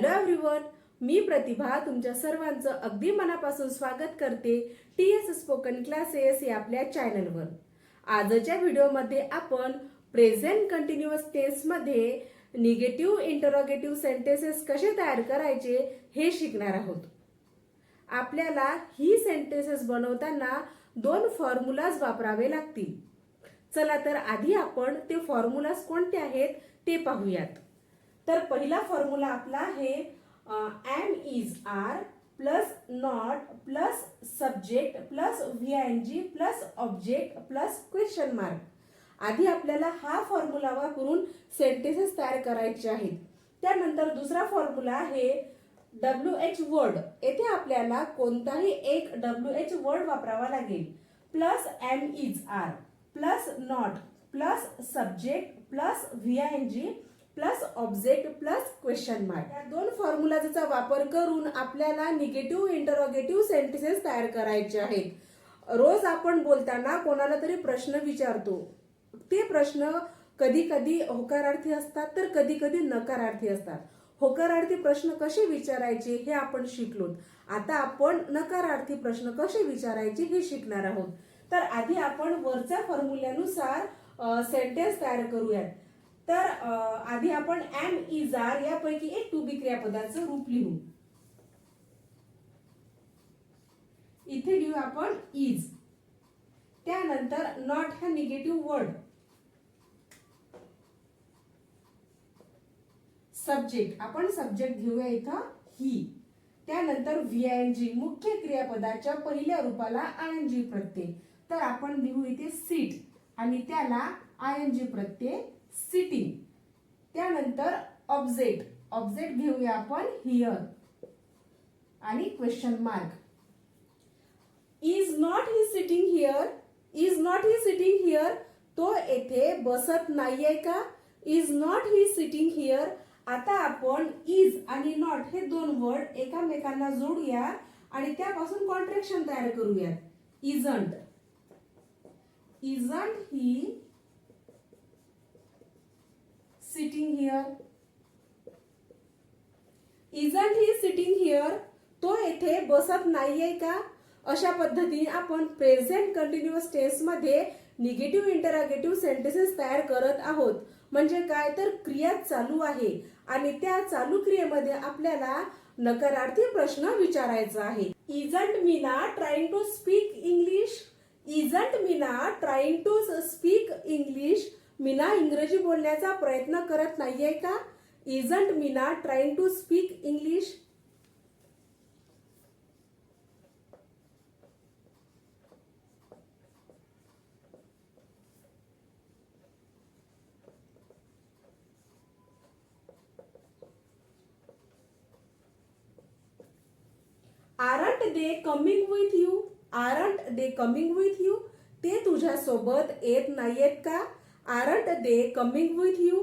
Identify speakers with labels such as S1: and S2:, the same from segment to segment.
S1: Hello everyone मी प्रतिभा तुमच्या सर्वांचं अगदी मनापासून स्वागत करते टी एस स्पोकन क्लासेस या आपल्या चॅनलवर आजच्या व्हिडिओमध्ये आपण प्रेझेंट कंटिन्युअस टेन्समध्ये निगेटिव्ह इंटरोगेटिव्ह सेंटेसेस कसे तयार करायचे हे शिकणार आहोत. आपल्याला ही सेंटेसेस बनवताना दोन फॉर्म्युलाज वापरावे लागतील. चला तर आधी आपण ते फॉर्म्युलाज कोणते आहेत ते पाहूयात. तर पहिला फॉर्म्युला आपला हे am is are plus not plus subject plus V N G plus object plus question mark आधी आपल्याला हा फॉर्म्युला वापरून सेंटेन्सेस तयार करायचे आहेत. त्यानंतर दुसरा फॉर्म्युला आहे डब्ल्यू एच वर्ड येथे आपल्याला कोणताही एक डब्ल्यू एच वर्ड वापरावा लागेल. Plus am is are plus not plus subject plus V N G plus object plus question mark. या दोन फॉर्म्युलाचा वापर करून आपल्याला निगेटिव्ह इंटरोगेटिव्ह सेंटेन्सेस तयार करायचे आहेत. रोज आपण बोलताना कोणाला तरी प्रश्न विचारतो. ते प्रश्न कधी कधी होकारार्थी असतात तर कधी कधी नकारार्थी असतात. होकारार्थी प्रश्न कसे विचारायचे हे आपण शिकलो आता आपण नकारार्थी प्रश्न कसे विचारायचे हे शिकणार आहोत. तर आधी आपण वरच्या फॉर्म्युल्यानुसार सेंटेन्स तयार करूयात. तर आधी आपण एम इज आर यापैकी एक टू बी क्रियापदाचं रूप लिहू. इथे लिहू आपण इज त्यानंतर नॉट हा निगेटिव्ह वर्ड सब्जेक्ट आपण सब्जेक्ट घेऊया इथं ही त्यानंतर व्ही एन जी मुख्य क्रियापदाच्या पहिल्या रूपाला आय एन जी प्रत्यय. तर आपण लिहू इथे सीट आणि त्याला I N G Pratyaya sitting त्यानंतर ऑब्जेक्ट. ऑब्जेक्ट घेऊया आपण हिअर. आणि question mark is not he sitting here is not he sitting here तो येथे बसत नाहीये का? Is not he sitting here आता आपण इज आणि नॉट हे दोन वर्ड एकामेकांना जोडूया आणि त्यापासून कॉन्ट्रॅक्शन तयार करूयात. Isn't isn't he sitting here isn't he sitting here तो येथे बसत नाहीये का? अशा पद्धतीने आपण प्रेझेंट कंटिन्युअस टेन्समध्ये निगेटिव्ह इंटरॅगेटिव्ह सेंटेन्सेस तयार करत आहोत. म्हणजे काय? तर क्रिया चालू आहे. आणि त्या चालू क्रियेमध्ये आपल्याला नकारार्थी प्रश्न विचारायचा आहे. Isn't Meena trying to speak English isn't Meena trying to speak English Meena इंग्रजी बोलण्याचा प्रयत्न करत नाहीये का? Isn't Meena trying to speak English aren't they coming with you aren't they coming with you ते तुझ्या सोबत येत नाहीयेत का? Aren't they coming with you?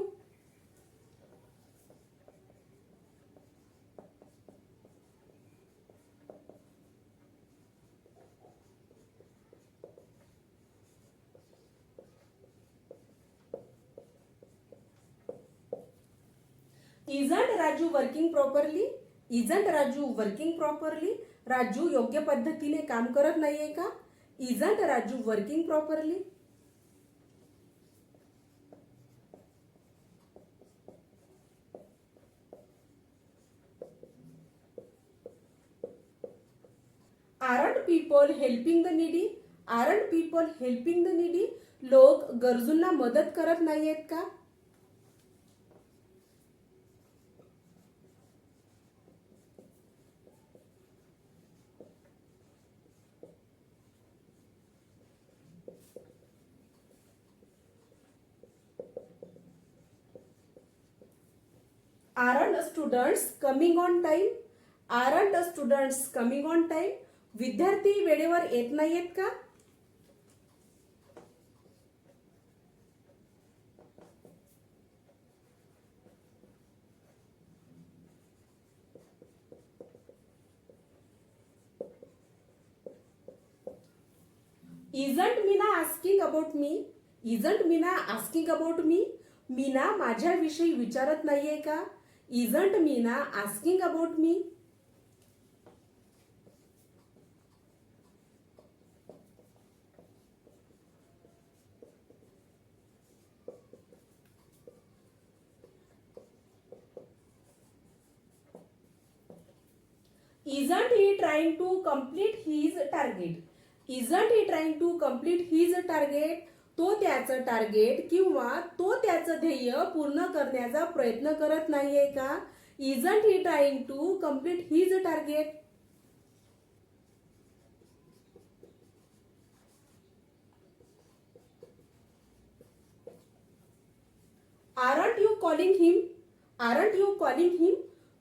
S1: Isn't Raju working properly isn't Raju working properly Raju योग्य पद्धतीने काम करत नाहीये का? Isn't Raju working properly aren't people helping the needy aren't people helping the needy लोक गरजूंना मदत करत नाहीयेत का? Aren't students coming on time aren't students coming on time विद्यार्थी वेळेवर येत नाहीयेत का? Isn't Meena asking about me. Isn't Meena asking about me. Meena माझ्याविषयी विचारत नाहीये का? Isn't Meena asking about me. Isn't he trying to complete his target isn't he trying to complete his target तो त्याचं टार्गेट किंवा तो त्याचं ध्येय पूर्ण करण्याचा प्रयत्न करत नाहीये का? Isn't he trying to complete his target aren't you calling him aren't you calling him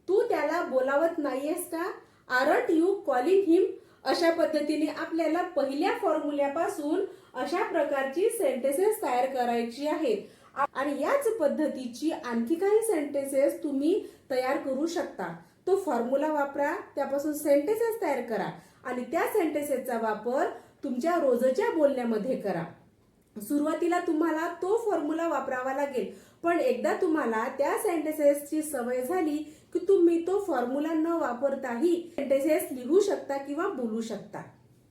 S1: तू त्याला बोलावत नाहीयेस का? आरंट यू कॉलिंग हिम अशा पद्धतीने आपल्याला पहिल्या फॉर्म्युल्यापासून अशा प्रकारची सेंटेसेस तयार करायची आहेत. आणि याच पद्धतीची आणखी काही सेंटेसेस तुम्ही तयार करू शकता. तो फॉर्म्युला वापरा त्यापासून सेंटेसेस तयार करा आणि त्या सेंटेसेसचा वापर तुमच्या रोजच्या बोलण्यामध्ये करा. सुरुवातीला तुम्हाला तो फॉर्म्युला वापरावा लागेल. पण एकदा तुम्हाला त्या सेंटेसेसची सवय झाली की तुम्ही तो फॉर्म्युला न वापरताही सेंटेसेस लिहू शकता किंवा बोलू शकता.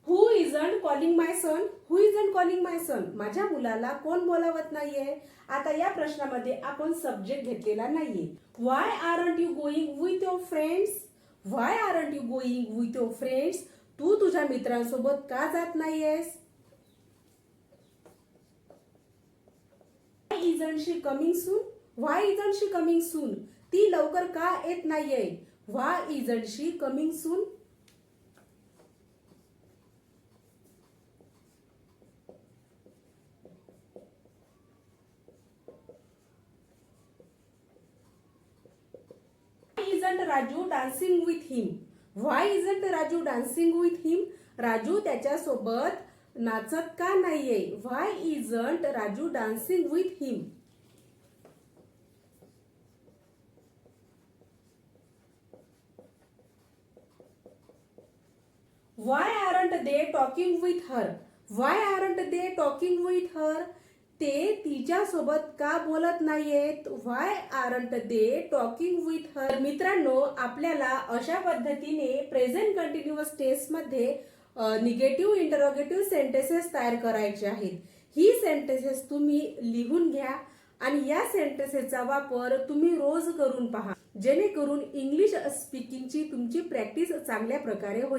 S1: Who isn't calling my son who isn't calling my son माझ्या मुलाला कोण बोलावत नाहीये? आता या प्रश्नामध्ये आपण सब्जेक्ट घेतलेला नाहीये. Why aren't you going with your friends why aren't you going with your friends तू तुझ्या मित्रांसोबत का जात नाहीयेस? Isn't she coming soon why isn't she coming soon ती लवकर का येत नाहीये? Why isn't she coming soon Why Raju dancing with him him? Why isn't Raju dancing with Raju त्याच्यासोबत नाचत का नाहीये? Why isn't Raju dancing with him why aren't they talking with her why aren't they talking with her ते तिच्यासोबत का बोलत नाहीयेत? Why aren't they talking with her मित्रांनो आपल्याला अशा पद्धतीने प्रेझेंट कंटिन्युअस टेस्टमध्ये निगेटिव्ह इंटरोगेटिव्ह सेंटेसेस तयार करायचे आहेत. ही सेंटेसेस तुम्ही लिहून घ्या आणि या सेंटेसेसचा वापर तुम्ही रोज करून पहा. जेणेकरून इंग्लिश स्पीकिंगची तुमची प्रॅक्टिस चांगल्या प्रकारे होईल.